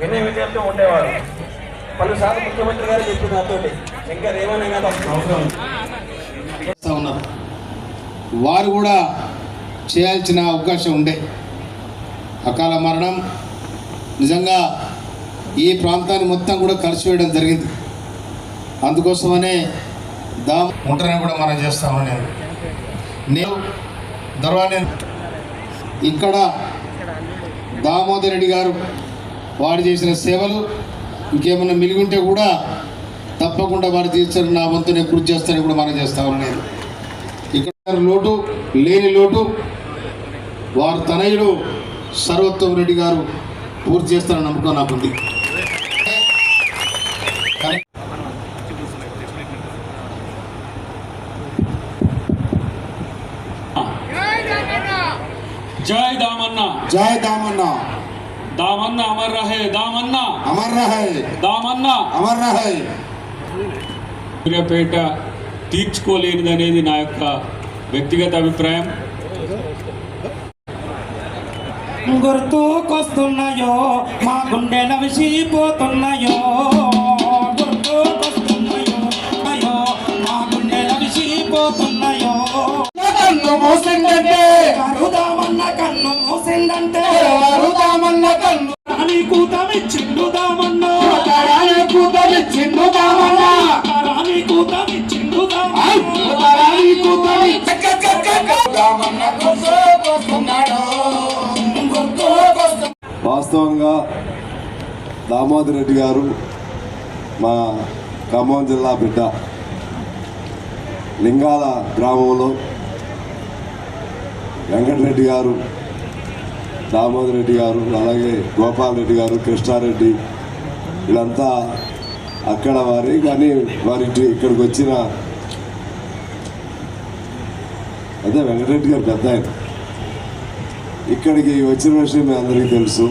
వినయ విజయంతో ఉండేవారు? పలుసార్లు ముఖ్యమంత్రి గారు చెప్పిన నాతో ఇంకా రేవణ అవసరం ఉన్నారు వారు కూడా చేయాల్సిన అవకాశం ఉండే. అకాల మరణం నిజంగా ఈ ప్రాంతాన్ని మొత్తం కూడా ఖర్చు వేయడం జరిగింది. అందుకోసమనే దా ఉంటారని కూడా మనం చేస్తామని నేను నేను దర్వానే ఇక్కడ దామోదర్ రెడ్డి గారు వారు చేసిన సేవలు ఇంకేమైనా మిలిగుంటే కూడా తప్పకుండా వారు తీర్చని నా వంతు నేను కృషి చేస్తానని కూడా మనం చేస్తామని నేను ఇక్కడ లోటు లేని లోటు వారు తనయుడు సర్వోత్తమ్ రెడ్డి గారు పూర్తి చేస్తారని నమ్మకం నాకుంది. జయ దామన్నా. జై దామన్నా. దామన్నా అమర్ రహే దామన్నా. అమర్ రహే. దామన్నా. అమర్ రహే. సూర్యాపేట తీర్చుకోలేనిది అనేది నా యొక్క వ్యక్తిగత అభిప్రాయం. గుర్తుకొస్తున్నాయో మా గుండె నవిసిపోతున్నాయో. గుర్తుకొస్తున్నాయో మా గుండె నవిసిపోతున్నాయో. మోసం కంటే మూసిందంటే అరుదామన్న కన్ను. రాణి కూతమిచ్చిండు దామన్న తరాని కూతలి చిండు దామన్న రాణి కూతమిచ్చిండు దామన్న తరాని కూతలి దామన్న కూర్చోకొస్తున్నాడు వాస్తవంగా దామోదర్ రెడ్డి గారు మా ఖమ్మం జిల్లా బిడ్డ. లింగాల గ్రామంలో వెంకటరెడ్డి గారు దామోదర్ రెడ్డి గారు అలాగే గోపాల్ రెడ్డి గారు కృష్ణారెడ్డి వీళ్ళంతా అక్కడ వారి కానీ వారి ఇక్కడికి వచ్చిన అదే వెంకటరెడ్డి గారు పెద్ద ఆయన. ఇక్కడికి వచ్చిన విషయం మీ అందరికీ తెలుసు.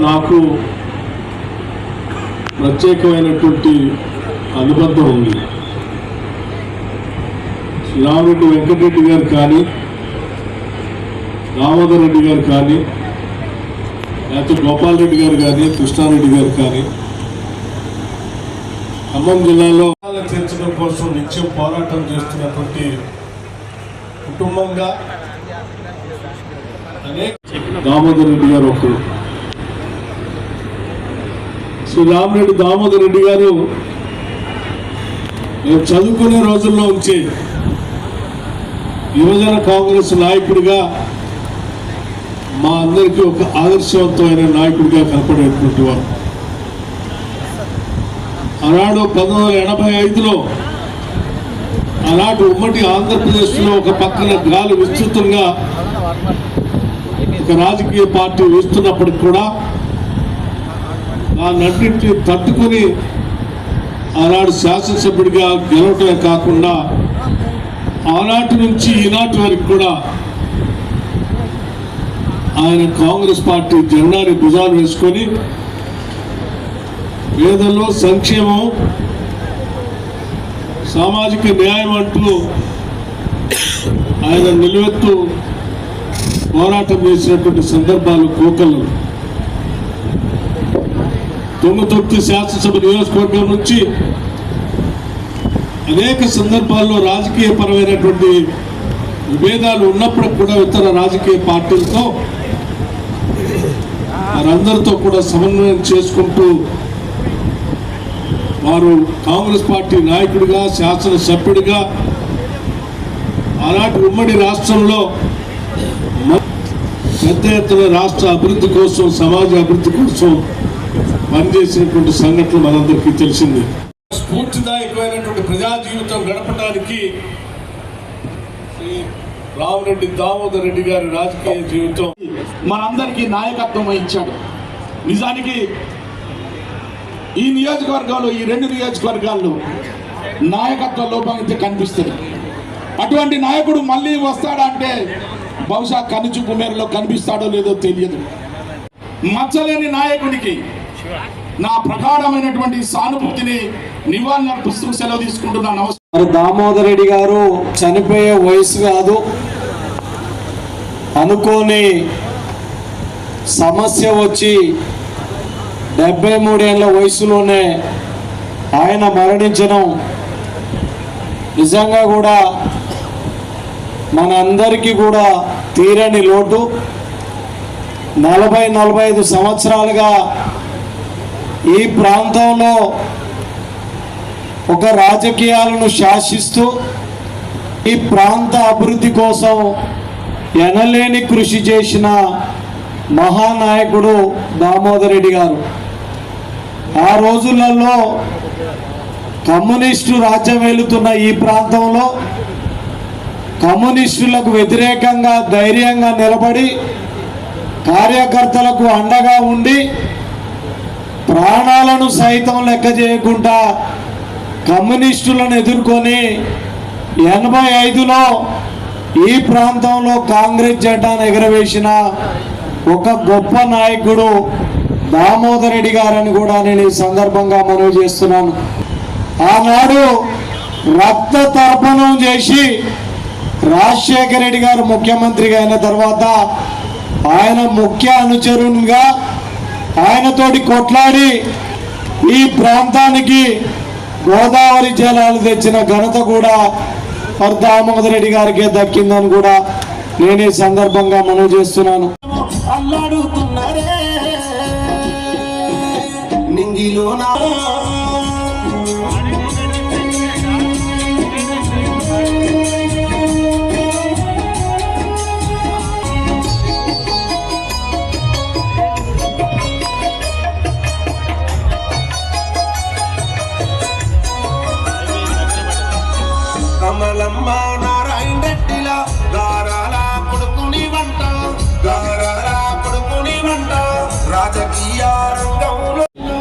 నాకు ప్రత్యేకమైనటువంటి అనుబంధం ఉంది. శ్రీరామరెడ్డి వెంకటరెడ్డి గారు కానీ దామోదర్ రెడ్డి గారు కానీ లేకపోతే గోపాల్ రెడ్డి గారు కానీ కృష్ణారెడ్డి గారు కానీ ఖమ్మం జిల్లాలో తీర్చడం కోసం నిత్యం పోరాటం చేస్తున్నటువంటి కుటుంబంగా అనేక దామోదర్ రెడ్డి గారు ఒకరు శ్రీ రామరెడ్డి దామోదర్ రెడ్డి గారు నేను చదువుకునే రోజుల్లో ఉంచి యువజన కాంగ్రెస్ నాయకుడిగా మా అందరికీ ఒక ఆదర్శవంతమైన నాయకుడిగా కనపడేటువంటి వారు. ఆనాడు పంతొమ్మిది వందల ఎనభై ఐదులో ఆనాటి ఉమ్మడి ఆంధ్రప్రదేశ్లో ఒక పక్కన గాలి విస్తృతంగా ఒక రాజకీయ పార్టీ వేస్తున్నప్పటికి కూడా దాన్నింటిని తట్టుకొని ఆనాడు శాసనసభ్యుడిగా గెలవటమే కాకుండా ఆనాటి నుంచి ఈనాటి వరకు కూడా ఆయన కాంగ్రెస్ పార్టీ జెండాని భుజాలు వేసుకొని పేదల్లో సంక్షేమం సామాజిక న్యాయం అంటూ ఆయన నిలువెత్తు పోరాటం చేసినటువంటి సందర్భాలు కోకలు. తొమ్మిది శాసనసభ నియోజకవర్గం నుంచి అనేక సందర్భాల్లో రాజకీయ పరమైనటువంటి విభేదాలు ఉన్నప్పుడు కూడా ఇతర రాజకీయ పార్టీలతో వారందరితో కూడా సమన్వయం చేసుకుంటూ వారు కాంగ్రెస్ పార్టీ నాయకుడిగా శాసనసభ్యుడిగా ఆనాటి ఉమ్మడి రాష్ట్రంలో పెద్ద ఎత్తున రాష్ట్ర అభివృద్ధి కోసం సమాజ అభివృద్ధి కోసం పనిచేసినటువంటి సంఘటన మనందరికీ తెలిసింది. స్ఫూర్తిదాయకమైనటువంటి ప్రజా జీవితం గడపడానికి రామరెడ్డి దామోదర్ రెడ్డి గారి రాజకీయ జీవితం. మనందరికీ నాయకత్వం వహించాడు. నిజానికి ఈ నియోజకవర్గంలో ఈ రెండు నియోజకవర్గాల్లో నాయకత్వ లోపం అయితే కనిపిస్తుంది. అటువంటి నాయకుడు మళ్ళీ వస్తాడా అంటే బహుశా కనుచూపు మేరలో కనిపిస్తాడో లేదో తెలియదు. మచ్చలేని నాయకుడికి నా ప్రగాఢమైనటువంటి సానుభూతిని నివాళులర్పిస్తూ సెలవు తీసుకుంటున్నాను. నమస్కారం దామోదర్ రెడ్డి గారు చనిపోయే వయసు కాదు. అనుకోని సమస్య వచ్చి డెబ్బై మూడేళ్ళ వయసులోనే ఆయన మరణించడం నిజంగా కూడా మనందరికీ కూడా తీరని లోటు. నలభై నలభై ఐదు సంవత్సరాలుగా ఈ ప్రాంతంలో ఒక రాజకీయాలను శాసిస్తూ ఈ ప్రాంత అభివృద్ధి కోసం ఎనలేని కృషి చేసిన మహానాయకుడు దామోదర్ రెడ్డి గారు. ఆ రోజులలో కమ్యూనిస్టు రాజ్యం వెళుతున్న ఈ ప్రాంతంలో కమ్యూనిస్టులకు వ్యతిరేకంగా ధైర్యంగా నిలబడి కార్యకర్తలకు అండగా ఉండి ప్రాణాలను సైతం లెక్క చేయకుండా కమ్యూనిస్టులను ఎదుర్కొని ఎనభై ఐదులో ఈ ప్రాంతంలో కాంగ్రెస్ జెండాను ఎగరవేసిన ఒక గొప్ప నాయకుడు దామోదర్ రెడ్డి గారని కూడా నేను ఈ సందర్భంగా మనవి చేస్తున్నాను. ఆనాడు రక్త తర్పణం చేసి రాజశేఖర రెడ్డి గారు ముఖ్యమంత్రిగా అయిన తర్వాత ఆయన ముఖ్య అనుచరునిగా ఆయనతోటి కొట్లాడి ఈ ప్రాంతానికి గోదావరి జలాలు తెచ్చిన ఘనత కూడా మరి దామోదర్ రెడ్డి గారికే దక్కిందని కూడా నేను ఈ సందర్భంగా మనవి చేస్తున్నాను. అల్లాడుతున్నారే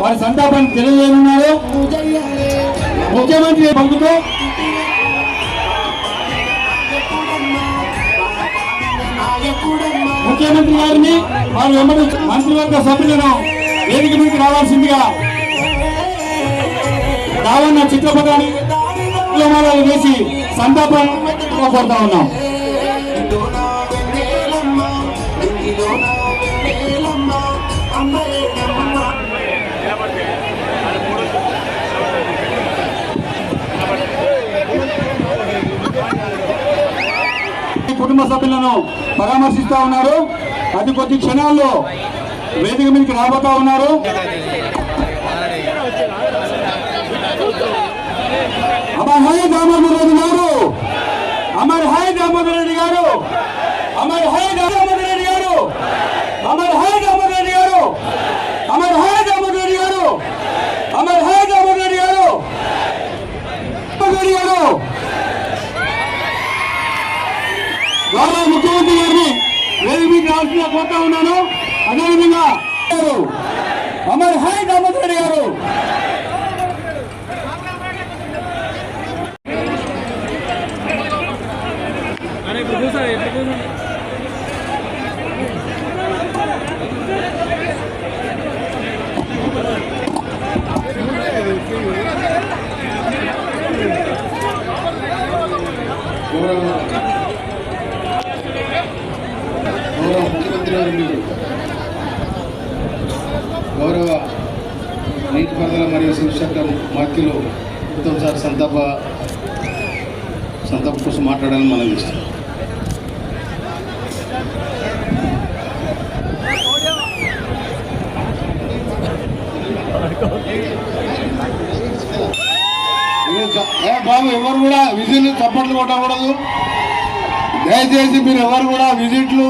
వారి సంతాపాన్ని తెలియజేయనున్నారు ముఖ్యమంత్రి పంపుతూ ముఖ్యమంత్రి గారిని వారు వెంబడి మంత్రివర్గ సభ్యులను వేదిక నుంచి రావాల్సిందిగా రావన్న చిత్రపటాన్ని వేసి సంతాపం కోరుతా ఉన్నాం. కుటుంబ సభ్యులను పరామర్శిస్తా ఉన్నారు. అది కొద్ది క్షణాల్లో వేదిక మీదకి రాబోతా ఉన్నారు. అమర్ హై దామోదర్ రెడ్డి గారు! అమర్ హై దామోదర్ రెడ్డి గారు! అమర్ హై దామోదర్ రెడ్డి గారు! అమర్ హై దామోదర్ రెడ్డి గారు అమర్ హై దామోదర్ రెడ్డి గారు అమర్ హై దామోదర్ రెడ్డి గారు దామోదర్ రెడ్డి గారు గౌరవ ముఖ్యమంత్రి గారిని వేదిక మీకు రావాల్సిన కోరుతా ఉన్నాను అదేవిధంగా గారు, అమర్ హై దామోదర్ రెడ్డి గారు గౌరవ గౌరవ ముఖ్యమంత్రి వర్యులు గౌరవ నీటిపారుదల మరియు శివశాఖ మంత్రులు ఉత్తమ్ సార్ సంతాప సంతాప కోసం మాట్లాడాలని మనం ఇస్తాం బాబు ఎవరు కూడా విజిట్లు చప్పట్లు కొట్టకూడదు. దయచేసి మీరు ఎవరు కూడా విజిట్లు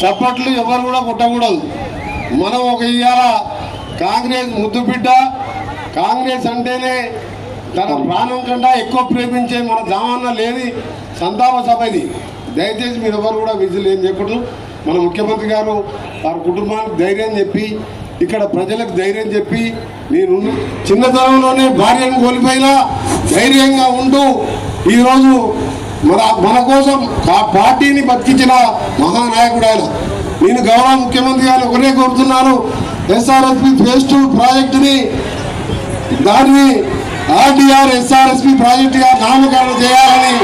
చప్పట్లు ఎవరు కూడా కొట్టకూడదు. మనం ఒక ఇవాళ కాంగ్రెస్ ముద్దుబిడ్డ కాంగ్రెస్ అంటేనే తన ప్రాణం కంటే ఎక్కువ ప్రేమించే మన జామన్న లేని సంతాప సభ ఇది. దయచేసి మీరు ఎవరు కూడా విజిల్ ఏం చెప్పడం మన ముఖ్యమంత్రి గారు వారి కుటుంబానికి ధైర్యం చెప్పి ఇక్కడ ప్రజలకు ధైర్యం చెప్పి నేను చిన్నతనంలోనే భార్యను కోల్పోయినా ధైర్యంగా ఉంటూ ఈరోజు మన మన కోసం ఆ పార్టీని బతికించిన మహానాయకుడు ఆయన. నేను గౌరవ ముఖ్యమంత్రి గారిని ఒకటే కోరుతున్నాను. ఎస్ఆర్ఎస్పి ఫేజ్ టూ ప్రాజెక్టుని దాన్ని ఆర్డీఆర్ ఎస్ఆర్ఎస్పి ప్రాజెక్టుగా నామకరణం చేయాలని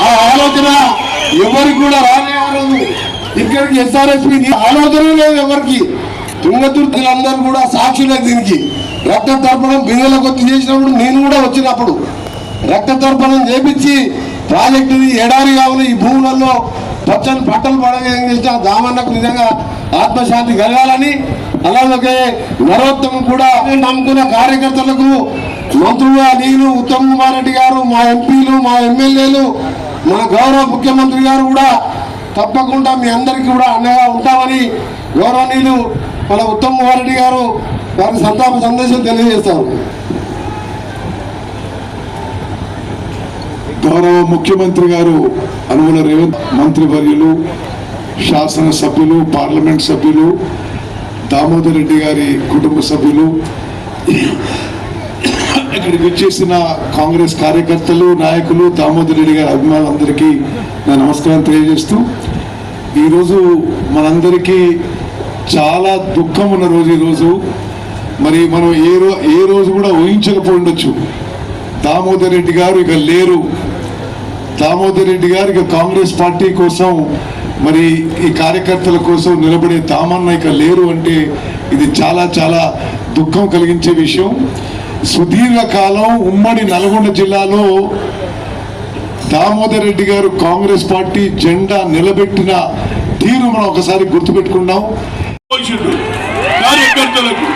ఆ ఆలోచన ఎవరికి కూడా రానే రాదు. ఇక్కడికి ఎస్ఆర్ఎస్పి ఆలోచన లేదు ఎవరికి. తుంగతుర్తులందరూ కూడా సాక్షులే దీనికి. రక్త తర్పణం బిందెల కొద్ది చేసినప్పుడు నేను కూడా వచ్చినప్పుడు రక్త తర్పణం చేపించి ప్రాజెక్టుని ఎడారి కావాలి ఈ భూములలో పచ్చని పట్టలు పడగం చేసిన దామన్నకు నిజంగా ఆత్మశాంతి కలగాలని అలాగే నరోత్తమం కూడా నమ్ముకున్న కార్యకర్తలకు మంత్రులుగా నేను ఉత్తమ్ కుమార్ రెడ్డి గారు మా ఎంపీలు మా ఎమ్మెల్యేలు మన గౌరవ ముఖ్యమంత్రి గారు కూడా తప్పకుండా మీ అందరికీ కూడా అండగా ఉంటామని గౌరవనీయులు మన ఉత్తమ్ కుమార్ రెడ్డి గారు వారి సంతాప సందేశం తెలియజేస్తారు. గౌరవ ముఖ్యమంత్రి గారు అనుగుణ రేవంత్ మంత్రివర్యులు శాసనసభ్యులు పార్లమెంట్ సభ్యులు దామోదర్ రెడ్డి గారి కుటుంబ సభ్యులు ఇక్కడికి వచ్చేసిన కాంగ్రెస్ కార్యకర్తలు నాయకులు దామోదర్ రెడ్డి గారి అభిమానులందరికీ నా నమస్కారం తెలియజేస్తూ ఈరోజు మనందరికీ చాలా దుఃఖం ఉన్న రోజు ఈరోజు. మరి మనం ఏ రో ఏ రోజు కూడా ఊహించకపోయిండొచ్చు దామోదర్ రెడ్డి గారు ఇక లేరు. దామోదర్ రెడ్డి గారు ఇక కాంగ్రెస్ పార్టీ కోసం మరి ఈ కార్యకర్తల కోసం నిలబడే తామన్న ఇక లేరు అంటే ఇది చాలా చాలా దుఃఖం కలిగించే విషయం. సుదీర్ఘకాలం ఉమ్మడి నల్గొండ జిల్లాలో దామోదర్ రెడ్డి గారు కాంగ్రెస్ పార్టీ జెండా నిలబెట్టిన తీరు మనం ఒకసారి గుర్తుపెట్టుకున్నాం కార్యకర్తలకు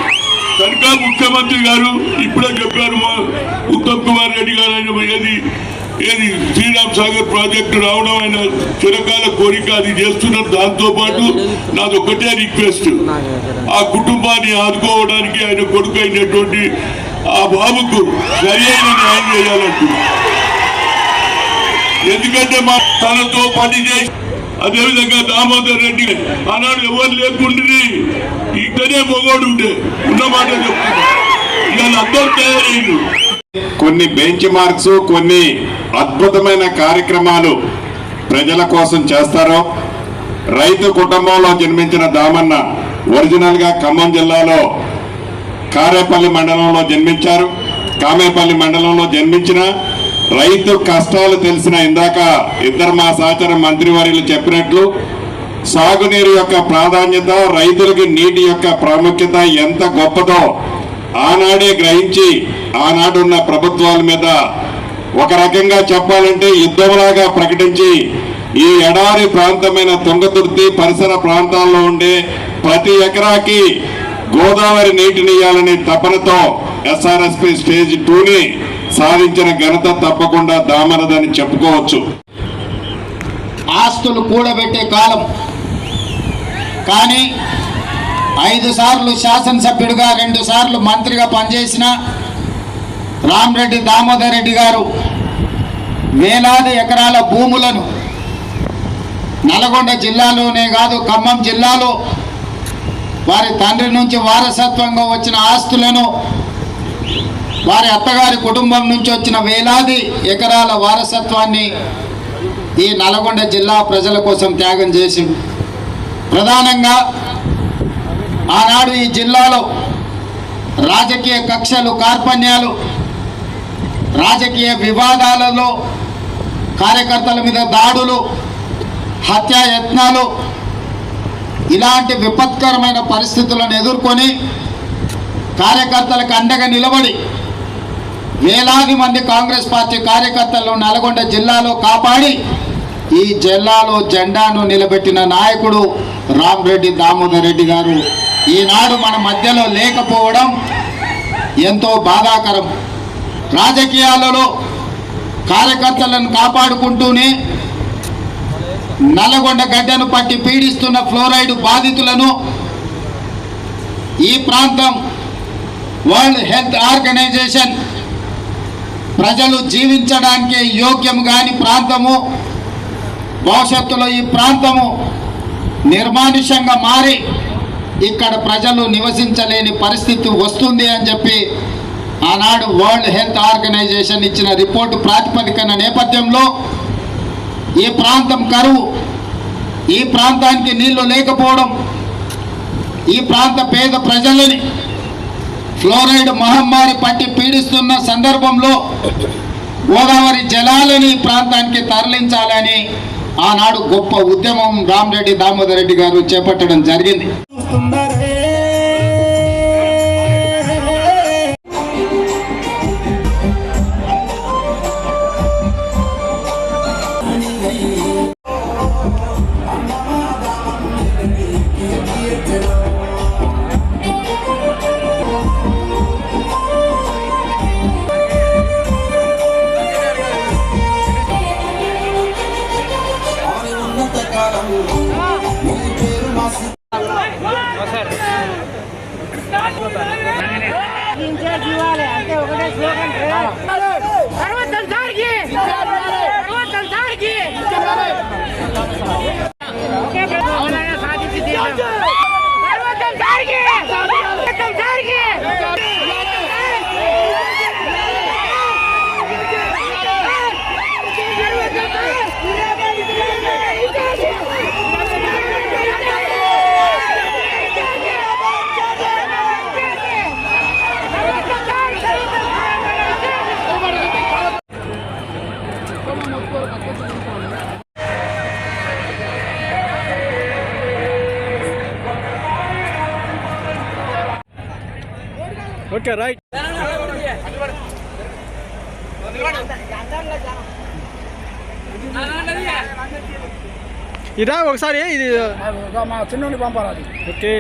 కనుక ముఖ్యమంత్రి గారు ఇప్పుడే చెప్పారు ఉత్తమ్ కుమార్ రెడ్డి గారు ఆయన ఏది ఏది శ్రీరామ్ సాగర్ ప్రాజెక్టు రావడం ఆయన చిరకాల కోరిక అది చేస్తున్నారు. దాంతో పాటు నాది ఒకటే రిక్వెస్ట్. ఆ కుటుంబాన్ని ఆదుకోవడానికి ఆయన కొడుకు అయినటువంటి ఆ బాబుకు సరైన న్యాయం చేయాలంటున్నారు ఎందుకంటే మా తనతో పనిచేసి అదేవిధంగా దామోదర్ రెడ్డి ఆనాడు ఎవరు లేకుండి ఇక్కడే మొగోడు ఉండే. ఉన్నమాట చెప్తున్నా. ఇవాళ అందరూ తయారయ్యారు కొన్ని బెంచ్ మార్క్స్ కొన్ని అద్భుతమైన కార్యక్రమాలు ప్రజల కోసం చేస్తారో రైతు కుటుంబంలో జన్మించిన దామన్న ఒరిజినల్గా ఖమ్మం జిల్లాలో కారేపల్లి మండలంలో జన్మించారు. కామేపల్లి మండలంలో జన్మించిన రైతు కష్టాలు తెలిసిన ఇందాక ఇద్దరు మా సహచర మంత్రివర్యులు చెప్పినట్లు సాగునీరు యొక్క ప్రాధాన్యత రైతులకి నీటి యొక్క ప్రాముఖ్యత ఎంత గొప్పదో ఆనాడే గ్రహించి ఆనాడున్న ప్రభుత్వాల మీద ఒక రకంగా చెప్పాలంటే యుద్ధంలాగా ప్రకటించి ఈ ఎడారి ప్రాంతమైన తుంగతుర్తి పరిసర ప్రాంతాల్లో ఉండే ప్రతి ఎకరాకి గోదావరి నీటిని ఇవ్వాలనే తపనతో ఎస్ఆర్ఎస్పి స్టేజ్ టూని సాధించిన ఘనత తప్పకుండా దామనదని చెప్పుకోవచ్చు. ఆస్తులు కూడబెట్టే కాలం. కానీ ఐదు సార్లు శాసనసభ్యుడిగా రెండు సార్లు మంత్రిగా పనిచేసిన రామరెడ్డి దామోదర్ రెడ్డి గారు వేలాది ఎకరాల భూములను నల్గొండ జిల్లాలోనే కాదు ఖమ్మం జిల్లాలో వారి తండ్రి నుంచి వారసత్వంగా వచ్చిన ఆస్తులను వారి అత్తగారి కుటుంబం నుంచి వచ్చిన వేలాది ఎకరాల వారసత్వాన్ని ఈ నల్గొండ జిల్లా ప్రజల కోసం త్యాగం చేసింది. ప్రధానంగా ఆనాడు ఈ జిల్లాలో రాజకీయ కక్షలు కార్పణ్యాలు రాజకీయ వివాదాలలో కార్యకర్తల మీద దాడులు హత్యాయత్నాలు ఇలాంటి విపత్కరమైన పరిస్థితులను ఎదుర్కొని కార్యకర్తలకు అండగా నిలబడి వేలాది మంది కాంగ్రెస్ పార్టీ కార్యకర్తలను నల్గొండ జిల్లాలో కాపాడి ఈ జిల్లాలో జెండాను నిలబెట్టిన నాయకుడు రామరెడ్డి దామోదర్ రెడ్డి గారు. ఈనాడు మన మధ్యలో లేకపోవడం ఎంతో బాధాకరం. రాజకీయాలలో కార్యకర్తలను కాపాడుకుంటూనే నల్లగొండ గడ్డను పట్టి పీడిస్తున్న ఫ్లోరైడ్ బాధితులను ఈ ప్రాంతం వరల్డ్ హెల్త్ ఆర్గనైజేషన్ ప్రజలు జీవించడానికి యోగ్యం కాని ప్రాంతము భవిష్యత్తులో ఈ ప్రాంతము నిర్మానుష్యంగా మారి ఇక్కడ ప్రజలు నివసించలేని పరిస్థితి వస్తుంది అని చెప్పి ఆనాడు వరల్డ్ హెల్త్ ఆర్గనైజేషన్ ఇచ్చిన రిపోర్టు ప్రాతిపదికన నేపథ్యంలో ఈ ప్రాంతం కరువు. ఈ ప్రాంతానికి నీళ్ళు లేకపోవడం ఈ ప్రాంత పేద ప్రజలని ఫ్లోరైడ్ మహమ్మారి పట్టి పీడిస్తున్న సందర్భంలో గోదావరి జలాలని ఈ ప్రాంతానికి తరలించాలని ఆనాడు గొప్ప ఉద్యమం రామరెడ్డి దామోదర్ రెడ్డి గారు చేపట్టడం జరిగింది. ఉన్నత కాలం నీ పేరు మా అంటే ఒకటే స్లోగన్ సర్వతం సార్కి సర్వతం సార్కి అవునైనా సాధించి ఇరా ఒకసారి ఇది మా చిన్నోని పంపాలి ఓకే